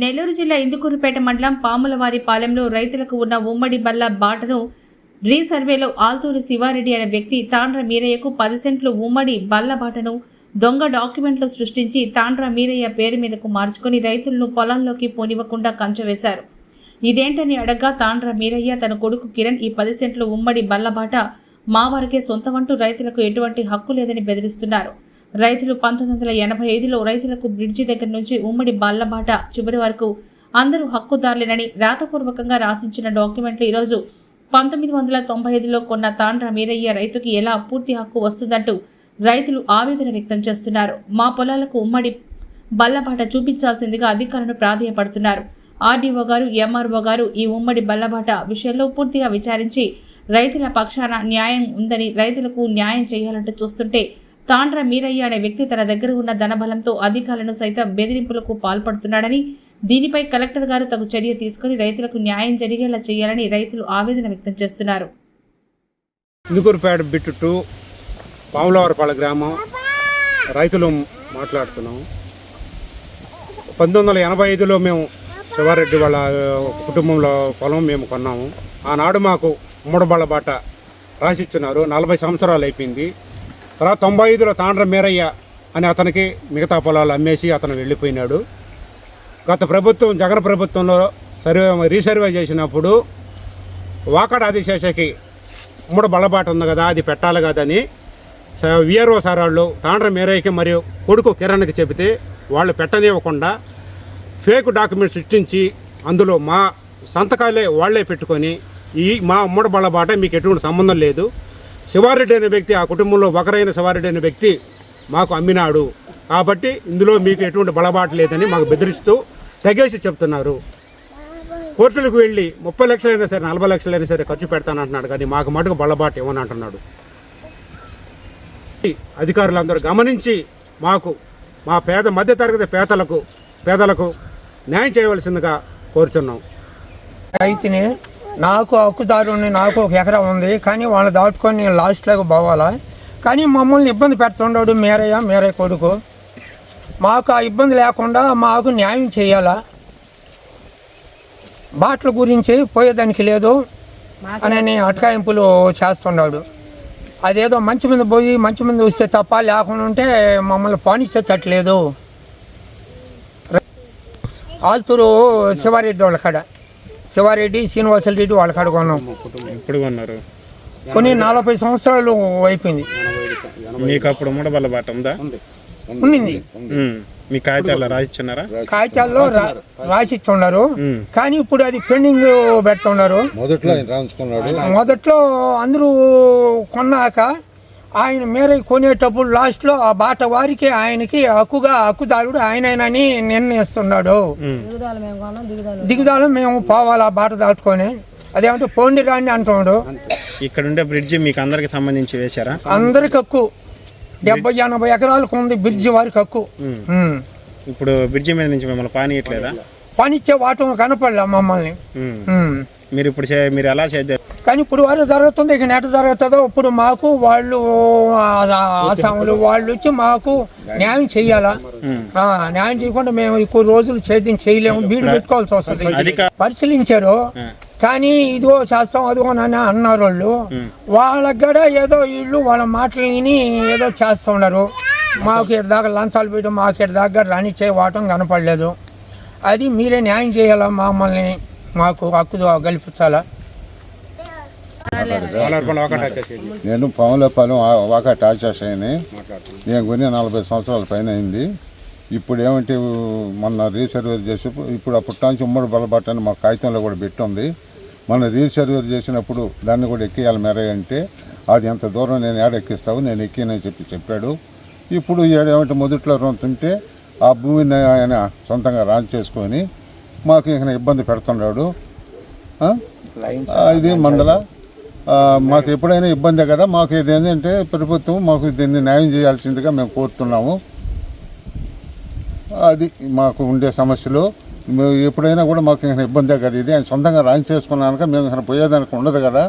నెల్లూరు జిల్లా ఇందుకూరుపేట మండలం పాములవారి పాలెంలో రైతులకు ఉన్న ఉమ్మడి బల్ల బాటను రీసర్వేలో ఆల్తూరి శివారెడ్డి అనే వ్యక్తి తాండ్ర మీరయ్యకు పది సెంట్లు ఉమ్మడి బల్ల బాటను దొంగ డాక్యుమెంట్లు సృష్టించి తాండ్ర మీరయ్య పేరు మీదకు మార్చుకొని రైతులను పొలాల్లోకి పోనివ్వకుండా కంచవేశారు ఇదేంటని అడగ్గా తాండ్ర మీరయ్య తన కొడుకు కిరణ్ ఈ పది సెంట్లు ఉమ్మడి బల్లబాట మా వారికే సొంతమంటూ రైతులకు ఎటువంటి హక్కు లేదని బెదిరిస్తున్నారు. రైతులు పంతొమ్మిది వందల ఎనభై ఐదులో రైతులకు బ్రిడ్జి దగ్గర నుంచి ఉమ్మడి బల్లబాట చివరి వరకు అందరూ హక్కుదారులేనని రాతపూర్వకంగా రాసించిన డాక్యుమెంట్లు ఈరోజు పంతొమ్మిది వందల తొంభై ఐదులో కొన్న తాండ్ర మీరయ్య రైతుకి ఎలా పూర్తి హక్కు వస్తుందంటూ రైతులు ఆవేదన వ్యక్తం చేస్తున్నారు. మా పొలాలకు ఉమ్మడి బల్లబాట చూపించాల్సిందిగా అధికారులను ప్రాధేయపడుతున్నారు. ఆర్డీఓ గారు ఎంఆర్ఓ గారు ఈ ఉమ్మడి బల్లబాట విషయంలో పూర్తిగా విచారించి రైతుల పక్షాన న్యాయం ఉందని రైతులకు న్యాయం చేయాలంటూ చూస్తుంటే తాండ్ర మీరయ్య అనే వ్యక్తి తన దగ్గర ఉన్న ధనబలంతో అధికారులను సైతం బెదిరింపులకు పాల్పడుతున్నాడని దీనిపై కలెక్టర్ గారు తగు చర్య తీసుకుని రైతులకు న్యాయం జరిగేలా చేయాలని రైతులు ఆవేదన వ్యక్తం చేస్తున్నారు. ఇందుకూరుపేట బిట్టు టు గ్రామం రైతులు మాట్లాడుతున్నాం. పంతొమ్మిది వందల ఎనభై ఐదులో మేము శివారెడ్డి వాళ్ళ కుటుంబంలో పొలం మేము కొన్నాము. ఆనాడు మాకు ఉమ్మడబళ్ళ బాట రాసిచ్చున్నారు. నలభై సంవత్సరాలు అయిపోయింది. తర్వాత తొంభై ఐదులో తాండ్ర మీరయ్య అని అతనికి మిగతా పొలాలు అమ్మేసి అతను వెళ్ళిపోయినాడు. గత ప్రభుత్వం జగన్ ప్రభుత్వంలో సర్వే రీసర్వే చేసినప్పుడు వాకడ ఆదిశేషకి ఉమ్మడి బల్లబాట ఉంది కదా అది పెట్టాలి కదని స- విఆర్ఓ సార్ వాళ్ళు తాండ్ర మేరయ్యకి మరియు కొడుకు కిరణ్కి చెబితే వాళ్ళు పెట్టనివ్వకుండా ఫేక్ డాక్యుమెంట్ సృష్టించి అందులో మా సంతకాలే వాళ్ళే పెట్టుకొని ఈ మా ఉమ్మడి బలబాట మీకు ఎటువంటి సంబంధం లేదు. శివారెడ్డి అనే వ్యక్తి ఆ కుటుంబంలో ఒకరైన శివారెడ్డి అనే వ్యక్తి మాకు అమ్మినాడు. కాబట్టి ఇందులో మీకు ఎటువంటి బలబాటు లేదని మాకు బెదిరిస్తూ తెగేసి చెప్తున్నారు. కోర్టులకు వెళ్ళి ముప్పై లక్షలైనా సరే నలభై లక్షలైనా సరే ఖర్చు పెడతానంటున్నాడు కానీ మాకు మటుకు బలబాటు ఇవ్వని అంటున్నాడు. అధికారులందరూ గమనించి మాకు మా పేద మధ్యతరగతి పేదలకు పేదలకు న్యాయం చేయవలసిందిగా కోరుచున్నాం. రైతుని నాకు హక్కుదారుని నాకు ఒక ఎకరా ఉంది కానీ వాళ్ళు దాటుకొని నేను లాస్ట్లోకి పోవాలా? కానీ మమ్మల్ని ఇబ్బంది పెడుతుండడు మేరయ్య మేరయ్య కొడుకు. మాకు ఆ ఇబ్బంది లేకుండా మాకు న్యాయం చేయాలా? బాటల గురించి పోయేదానికి లేదు అని అటకాయింపులు చేస్తున్నాడు. అదేదో మంచి మీద పోయి మంచి మీద వస్తే తప్ప లేకుండా ఉంటే మమ్మల్ని పానిచ్చేటట్లేదు. ఆల్తూరు శివారెడ్డి వాళ్ళ కాడ. శివారెడ్డి శ్రీనివాసరెడ్డి రెడ్డి వాళ్ళ కాడ కొన్నాం. ఎప్పుడు కొన్నారు? కొన్ని నలభై సంవత్సరాలు అయిపోయింది. మీకు అప్పుడు మూడబల్ల బాట ఉందా? ఉండింది. మీ కాగితాల్లో రాసిచ్చున్నారా? కాగితాల్లో రా- రాసిచ్చున్నారు. కానీ ఇప్పుడు అది పెండింగ్ పెడుతున్నారు. మొదట్లో మొదట్లో అందరూ కొన్నాక ఆయన మేరే కొనేటప్పుడు లాస్ట్లో ఆ బాట వారికి ఆయనకి హక్కుగా హక్కుదారుడు ఆయనని నిర్ణయిస్తున్నాడు. దిగుదాలం మేము పోవాలి ఆ బాట దాటుకొని. అదేమంటే పోండి రాండి అంటున్నాడు. ఇక్కడ ఉండే బ్రిడ్జి మీకు అందరికి సంబంధించి వేశారా? అందరికి హక్కు. డెబ్బై ఎనభై ఎకరాలకు ఉంది బ్రిడ్జి వారికి హక్కు. ఇప్పుడు బ్రిడ్జి మీద నుంచి మిమ్మల్ని పానీయట్లేదా? పనిచ్చే వాటం కనపడలే మమ్మల్ని. మీరు ఇప్పుడు మీరు ఎలా చేద్దాం కానీ ఇప్పుడు వరకు జరుగుతుంది ఇక నెట జరుగుతుందో ఇప్పుడు మాకు వాళ్ళు ఆసాములు వాళ్ళు వచ్చి మాకు న్యాయం చెయ్యాలా? ఆ, న్యాయం చేయకుండా మేము ఎక్కువ రోజులు చేద్దాం చేయలేము బీడు పెట్టుకోవాల్సి వస్తుంది. పరిశీలించారు. కానీ ఇదిగో చేస్తాం అదిగో అని అన్నారు వాళ్ళు. వాళ్ళకి కూడా ఏదో వీళ్ళు వాళ్ళ మాటలు విని ఏదో చేస్తున్నారు మాకు ఇక్కడ దాకా లంచాలు పెట్టడం మాకు ఇక్కడ దాకా రానిచ్చే వాటం కనపడలేదు. అది మీరే న్యాయం చేయాలా మమ్మల్ని? మాకు హక్కు కల్పించాలా? ఒకటి నేను పాములపాలెం వాకా టాచాషని నేను కొని నలభై సంవత్సరాల పైన అయింది. ఇప్పుడు ఏమంటే మొన్న రీసర్వే చేసి ఇప్పుడు అప్పటి నుంచి ఉమ్మడి బలబాట అని మా కాగితంలో కూడా పెట్టుంది. మన రీసర్వే చేసినప్పుడు దాన్ని కూడా ఎక్కియాలి మెరై అంటే అది ఎంత దూరం నేను ఏడ ఎక్కిస్తావు? నేను ఎక్కినని చెప్పి చెప్పాడు. ఇప్పుడు ఈడ ఏమంటే మొదట్లో రొంతుంటే ఆ భూమిని ఆయన సొంతంగా రాన్ చేసుకొని మాకు ఇంకా ఇబ్బంది పెడుతున్నాడు? ఇది మండల. మాకు ఎప్పుడైనా ఇబ్బందే కదా మాకు ఇది ఏంటంటే ప్రభుత్వం మాకు దీన్ని న్యాయం చేయాల్సిందిగా మేము కోరుతున్నాము. అది మాకు ఉండే సమస్యలు. మేము ఎప్పుడైనా కూడా మాకు ఇంకా ఇబ్బందే కదా ఇది ఆయన సొంతంగా రాయించేసుకున్నాక మేము ఇంకా పోయేదానికి ఉండదు కదా.